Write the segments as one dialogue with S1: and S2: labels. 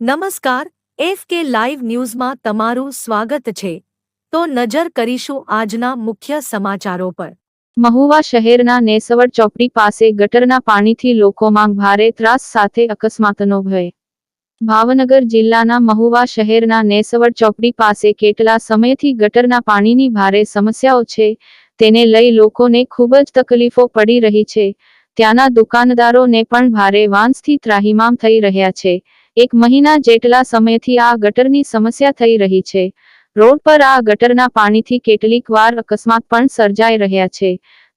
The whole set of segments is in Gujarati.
S1: નમસ્કાર, એફ કે લાઈવ ન્યૂઝમાં તમારું સ્વાગત છે. તો નજર કરીશું આજના મુખ્ય સમાચારો પર.
S2: મહુવા શહેરના નેસવડ ચોકડી પાસે ગટરના પાણીથી લોકોમાં ભારે ત્રાસ સાથે અકસ્માતનો ભય. ભાવનગર જિલ્લાના મહુવા શહેરના નેસવડ ચોકડી પાસે કેટલા સમયથી ગટરના પાણીની ભારે સમસ્યાઓ છે, તેને લઈ લોકોને ખૂબ જ તકલીફો પડી રહી છે. ત્યાંના દુકાનદારોને પણ ભારે વાંસથી ત્રાહિમામ થઈ રહ્યા છે. એક મહિના જેટલા સમયથી આ ગટરની સમસ્યા થઈ રહી છે. રોડ પર આ ગટરના પાણીથી કેટલીક વાર અકસ્માત પણ સર્જાઈ રહ્યા છે.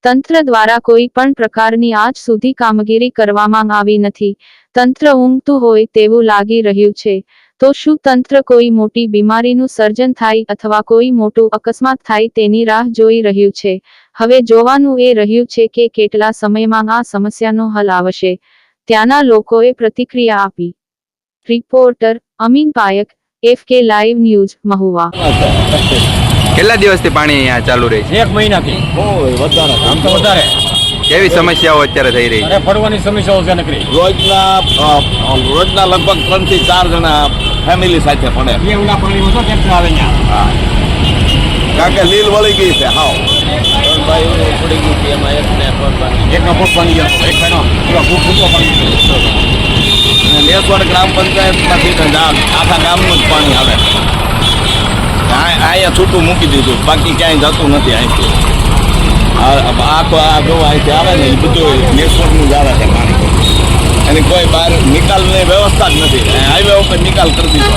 S2: તંત્ર દ્વારા કોઈ પણ પ્રકારની આજ સુધી કામગીરી કરવામાં આવી નથી. તંત્ર ઊંઘતું હોય તેવું લાગી રહ્યું છે. તો શું તંત્ર કોઈ મોટી બીમારીનું સર્જન થાય અથવા કોઈ મોટું અકસ્માત થાય તેની રાહ જોઈ રહ્યું છે? હવે જોવાનું એ રહ્યું છે કે કેટલા સમયમાં આ સમસ્યાનો હલ આવશે. ત્યાંના લોકોએ પ્રતિક્રિયા આપી. Reporter Amin Payak F K live news Mahuva
S3: કેટલા દિવસથી પાણી અહીંયા ચાલુ રહી છે?
S4: એક મહિનાથી.
S5: ઓય વધારે.
S4: આમ તો વધારે.
S3: કેવી સમસ્યાઓ અત્યારે થઈ રહી છે?
S4: ફરવાની પડવાની સમસ્યાઓ છે નકરી.
S5: રોજના રોજના લગભગ ત્રણથી ચાર જણા ફેમિલી સાથે પડે.
S4: બે ઉના પાણી ઓછો કેમ આવે
S5: કારણ કે લીલ વળી ગઈ છે હાવ. ભાઈ પડી ગયું એમાં એકને પગ ભાંગી
S4: એકનો પગ પાણી ગયો. એક ભાઈનો પૂરો ફૂટો પાણી ગયો
S5: ગ્રામ પંચાયતમાંથી આખા ગામનું જ પાણી આવે. અહીંયા છૂટું મૂકી દીધું. બાકી ક્યાંય જતું નથી અહીંથી. આખો આ જો અહીંથી આવે ને એ બધું લેસવડનું જ આવે છે પાણી. એની કોઈ બહાર નિકાલની વ્યવસ્થા જ નથી. હાઈવે ઉપર નિકાલ કરી દીધો.